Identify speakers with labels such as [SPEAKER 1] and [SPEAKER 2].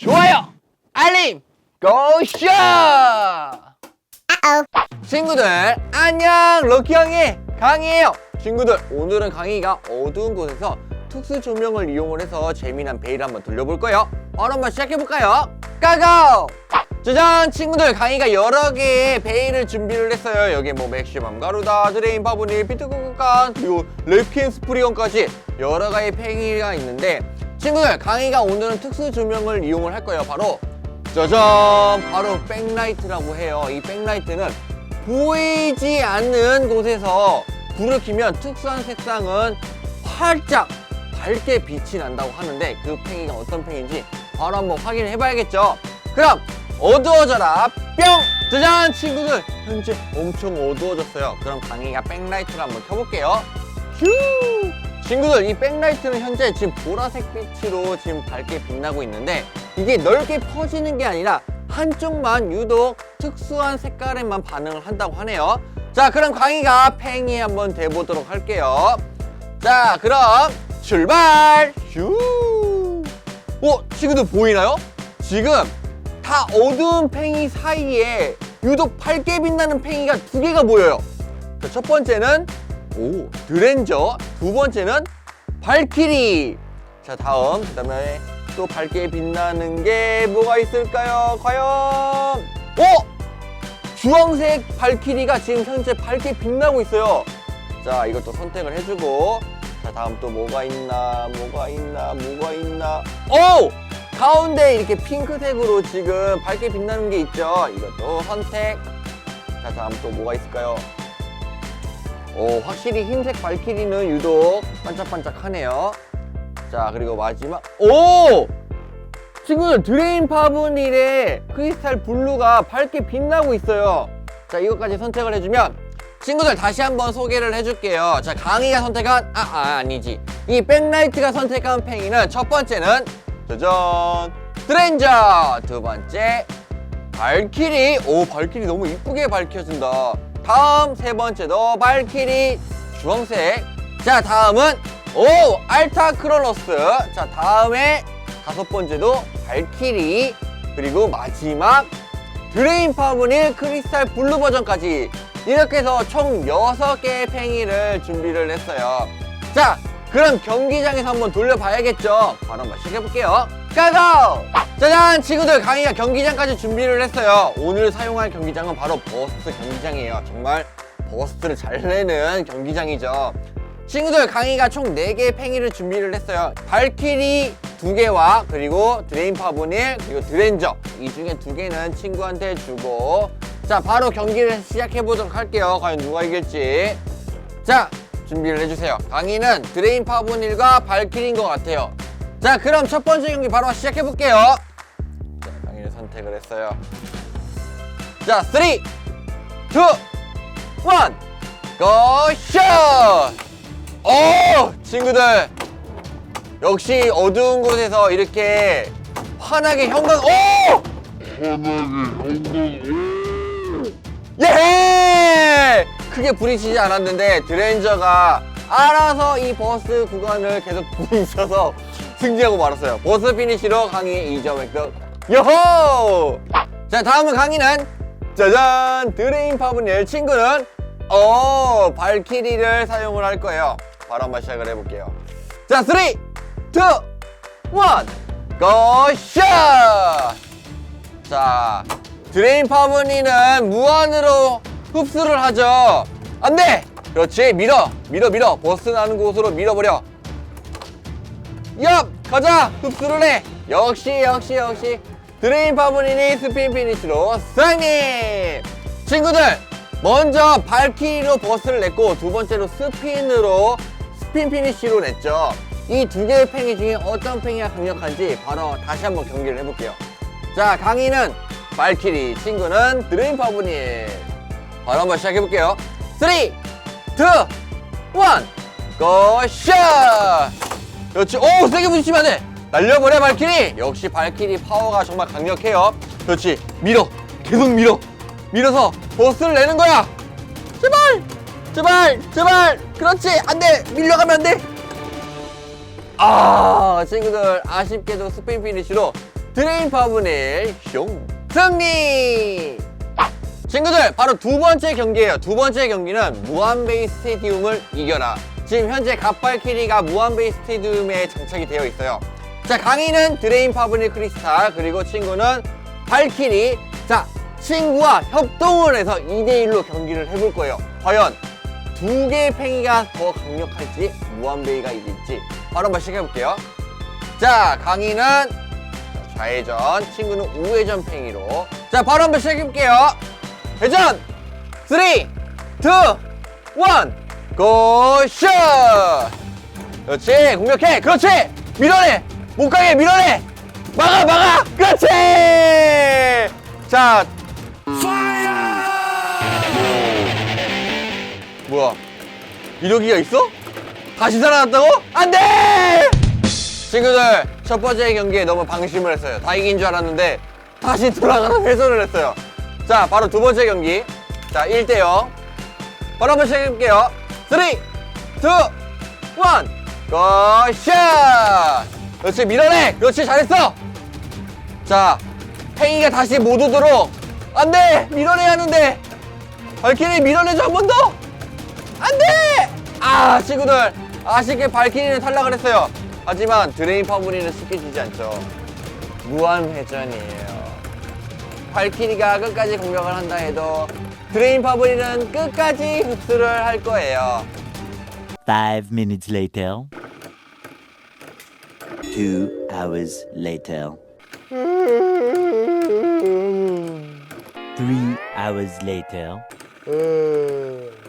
[SPEAKER 1] 좋아요! 알림! 고쇼! 친구들 안녕! 럭키 형의 강이에요. 친구들 오늘은 강이가 어두운 곳에서 특수 조명을 이용을 해서 재미난 베일을 한번 돌려볼 거예요. 바로 한번 시작해 볼까요? 고고! 짜잔! 친구들 강이가 여러 개의 베일을 준비를 했어요. 여기 뭐 맥시멈 가루다 드레인 바브니 비트코크간 그리고 랩킨 스프리온까지 여러 가지 팽이가 있는데 친구들 강이가 오늘은 특수 조명을 이용을 할 거예요. 바로 짜잔 바로 백라이트라고 해요. 이 백라이트는 보이지 않는 곳에서 불을 켜면 특수한 색상은 활짝 밝게 빛이 난다고 하는데 그 팽이가 어떤 팽인지 바로 한번 확인해 봐야겠죠? 그럼 어두워져라. 뿅! 짜잔! 친구들! 현재 엄청 어두워졌어요. 그럼 강희가 백라이트를 한번 켜볼게요. 휴 친구들 이 백라이트는 현재 지금 보라색 빛으로 지금 밝게 빛나고 있는데 이게 넓게 퍼지는 게 아니라 한쪽만 유독 특수한 색깔에만 반응을 한다고 하네요 자 그럼 강희가 팽이 한번 대보도록 할게요 자 그럼 출발 휴 어, 친구들 보이나요? 지금 다 어두운 팽이 사이에 유독 밝게 빛나는 팽이가 두 개가 보여요. 자, 첫 번째는 오 드렌저, 두 번째는 발키리. 자 다음 그 다음에 또 밝게 빛나는 게 뭐가 있을까요? 과연? 오 주황색 발키리가 지금 현재 밝게 빛나고 있어요. 자 이것도 선택을 해주고 자 다음 또 뭐가 있나 뭐가 있나 뭐가 있나. 오! 가운데 이렇게 핑크색으로 지금 밝게 빛나는 게 있죠? 이것도 선택. 자 다음 또 뭐가 있을까요 오 확실히 흰색 발키리는 유독 반짝반짝하네요. 자 그리고 마지막 오! 친구들 드레인 파브닐의 크리스탈 블루가 밝게 빛나고 있어요. 자 이것까지 선택을 해주면 친구들 다시 한번 소개를 해줄게요. 자 강희가 선택한 아, 아 아니지. 이 백라이트가 선택한 팽이는 첫 번째는 짜잔! 드렌저! 두 번째 발키리. 오 발키리 너무 이쁘게 밝혀진다 다음 세 번째도 발키리 주황색. 자 다음은 오 알타 크로노스. 자 다음에 다섯 번째도 발키리. 그리고 마지막 드레인 파브닐 크리스탈 블루 버전까지. 이렇게 해서 총 6개의 팽이를 준비를 했어요. 자 그럼 경기장에서 한번 돌려봐야겠죠? 바로 한번 시작해볼게요. 가고! 짜잔! 친구들 강희가 경기장까지 준비를 했어요. 오늘 사용할 경기장은 바로 버스 경기장이에요. 정말 버스를 잘 내는 경기장이죠. 친구들 강희가 총 4개의 팽이를 준비를 했어요. 발키리 2개와 그리고 드레인 파브닐 그리고 드렌저. 이 중에 2개는 친구한테 주고. 자 바로 경기를 시작해 보도록 할게요. 과연 누가 이길지. 자 준비를 해주세요. 강희는 드레인 파브닐과 발키리인 것 같아요. 자 그럼 첫 번째 경기 바로 시작해 볼게요. 자 강희를 선택을 했어요. 자 3, 2, 1 고쇼 오 친구들. 역시 어두운 곳에서 이렇게 환하게 형광 오! 예! 크게 부딪히지 않았는데 드렌저가 알아서 이 버스 구간을 계속 부딪혀서 승리하고 말았어요. 버스 피니시로 강희 2점 획득. 요호! 자, 다음은 강희는 짜잔! 드레인 파브넬 친구는 어, 발키리를 사용을 할 거예요. 바로 한번 시작을 해볼게요. 자, 3, 2, 1, 고쇼! 자, 드레인 파브니는 무한으로 흡수를 하죠. 안 돼! 그렇지, 밀어, 밀어, 밀어. 버스 나는 곳으로 밀어버려. 얍! 가자! 흡수를 해! 역시, 역시, 역시. 드레인 파브니니 스핀 피니시로 승리! 친구들! 먼저 발키리로 버스를 냈고, 두 번째로 스핀으로 스핀 피니시로 냈죠. 이 두 개의 팽이 중에 어떤 팽이가 강력한지 바로 다시 한번 경기를 해볼게요. 자, 강희는 발키리, 친구는 드레인 파브니. 바로 한번 시작해볼게요. 3, 2, 1, 고쇼! 그렇지. 오, 세게 부딪히면 안 돼. 날려버려, 발키리. 역시 발키리 파워가 정말 강력해요. 그렇지. 밀어. 계속 밀어. 밀어서 버스를 내는 거야. 제발! 제발! 제발! 그렇지. 안 돼. 밀려가면 안 돼. 아, 친구들 아쉽게도 스핀 피니시로 드레인 파브넬 숑 승리! 친구들 바로 두 번째 경기예요. 두 번째 경기는 무한베이 스테디움을 이겨라. 지금 현재 갓발키리가 무한베이 스테디움에 장착이 되어 있어요. 자 강희는 드레인 파브넬 크리스탈 그리고 친구는 발키리. 자 친구와 협동을 해서 2대1로 경기를 해볼 거예요. 과연 두 개의 팽이가 더 강력할지 무한베이가 이길지 바로 한번 시작해볼게요. 자 강희는 자, 좌회전 친구는 우회전 팽이로 자 바로 한번 시작해볼게요 회전! 3 2 1 고슛 그렇지 공격해 그렇지! 밀어내! 못 가게 밀어내! 막아 막아! 그렇지! 자. 뭐야? 이러기가 있어? 다시 살아났다고? 안 돼! 친구들 첫 번째 경기에 너무 방심을 했어요. 다 이긴 줄 알았는데 다시 돌아가서 패선을 했어요 자 바로 두 번째 경기. 자 1대 0 바로 한번 시작해볼게요. 3 2 1 고샷 그렇지 밀어내! 그렇지 잘했어! 자 팽이가 다시 못 오도록. 안 돼! 밀어내야 하는데. 발키리 밀어내줘 한 번 더! 안 돼! 아 친구들. 아쉽게 발키리는 탈락을 했어요. 하지만 드레인 파브리는 쉽게 지지 않죠. 무한 회전이에요 발키리가 끝까지 공격을 한다 해도 드레인 파브리는 끝까지 흡수를 할 거예요
[SPEAKER 2] Five minutes later. Two hours later. Three hours later.
[SPEAKER 1] 음.